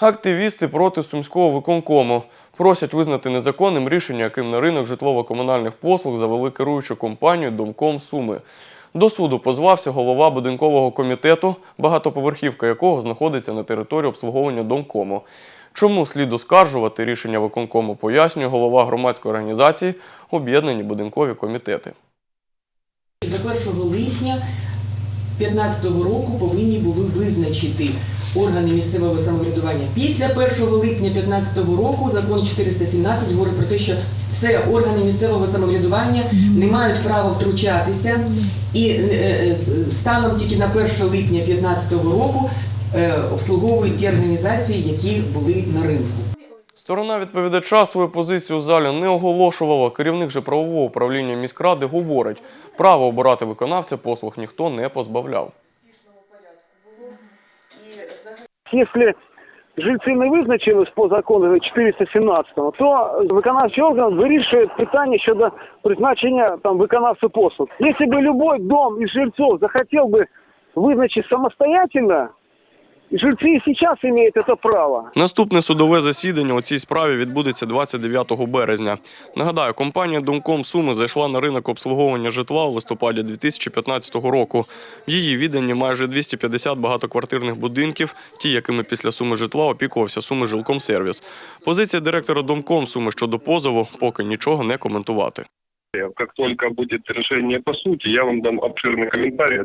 Активісти проти сумського виконкому просять визнати незаконним рішення, яким на ринок житлово-комунальних послуг завели керуючу компанію Домком Суми. До суду позвався голова будинкового комітету, багатоповерхівка якого знаходиться на території обслуговування Домкому. Чому слід оскаржувати рішення виконкому, пояснює голова громадської організації Об'єднані будинкові комітети. До 1 липня 2015 року повинні були визначити органи місцевого самоврядування. Після 1 липня 2015 року закон 417 говорить про те, що все органи місцевого самоврядування не мають права втручатися, і е, е, станом тільки на 1 липня 2015 року е, обслуговують ті організації, які були на ринку. Сторона відповідача свою позицію у залі не оголошувала. Керівник же правового управління міськради говорить, право обирати виконавця послуг ніхто не позбавляв. Если жильці не визначились по закону 417, то виконавчий орган вирішує питання щодо призначення там виконавця послуг. Якщо б любой дом із жильців захотів би визначити самостоятельно, жильці і зараз мають це право. Наступне судове засідання у цій справі відбудеться 29 березня. Нагадаю, компанія Домком Суми зайшла на ринок обслуговування житла у листопаді 2015 року. В її відданні майже 250 багатоквартирних будинків, ті, якими після суми житла опікувався суми жилкомсервіс. Позиція директора Домком Суми щодо позову поки нічого не коментувати. Как только будет решение по сути, я вам дам обширный комментарий.